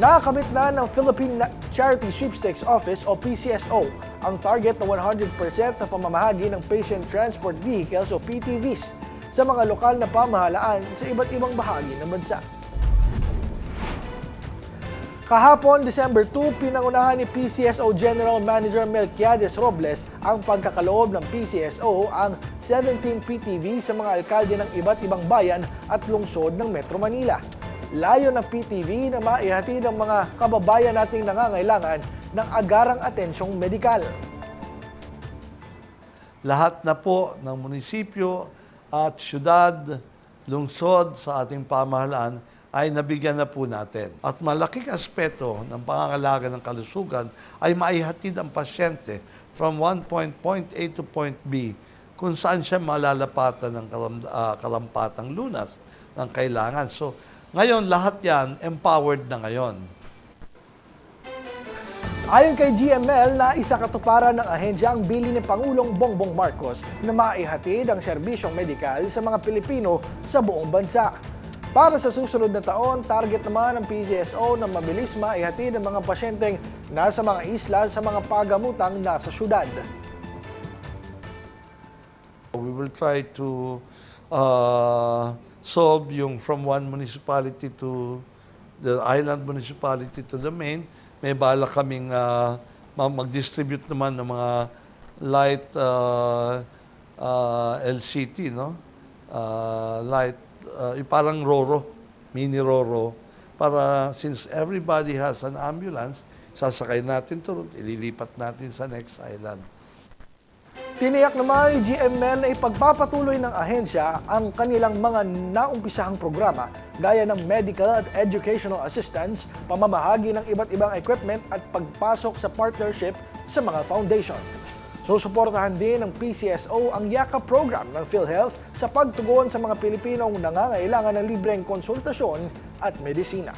Nakakamit na ng Philippine Charity Sweepstakes Office o PCSO ang target na 100% na pamamahagi ng Patient Transport Vehicles o PTVs sa mga lokal na pamahalaan sa iba't ibang bahagi ng bansa. Kahapon, December 2, pinangunahan ni PCSO General Manager Melquiades Robles ang pagkakaloob ng PCSO ang 17 PTV sa mga alkalde ng iba't ibang bayan at lungsod ng Metro Manila. Layo ng PTV na maihatid ang mga kababayan nating nangangailangan ng agarang atensyong medikal. lahat na po ng munisipyo at syudad, lungsod sa ating pamahalaan ay nabigyan na po natin. At malaking aspeto ng pangangalaga ng kalusugan ay maihatid ang pasyente from one point, point A to point B kung saan siya malalapatan ng kalam, ah, kalampatang lunas ng kailangan. So, ngayon, lahat yan, empowered na ngayon. Ayon kay GML na isa katuparan ng ahensya ang bili ni Pangulong Bongbong Marcos na maihatid ang serbisyong medikal sa mga Pilipino sa buong bansa. Para sa susunod na taon, target naman ng PCSO na mabilis maihatid ang mga pasyenteng nasa mga isla sa mga pagamutang nasa syudad. We will try to uh, solve yung from one municipality to the island municipality to the main. May bala kaming uh, ma- mag-distribute naman ng mga light uh, uh, LCT, no? Uh, light, uh, parang Roro, mini Roro, para since everybody has an ambulance, sasakay natin to, ililipat natin sa next island. Tiniyak naman ni GML na ipagpapatuloy ng ahensya ang kanilang mga naumpisahang programa gaya ng medical at educational assistance, pamamahagi ng iba't ibang equipment at pagpasok sa partnership sa mga foundation. Susuportahan din ng PCSO ang YAKA program ng PhilHealth sa pagtugon sa mga Pilipinong nangangailangan ng libreng konsultasyon at medisina.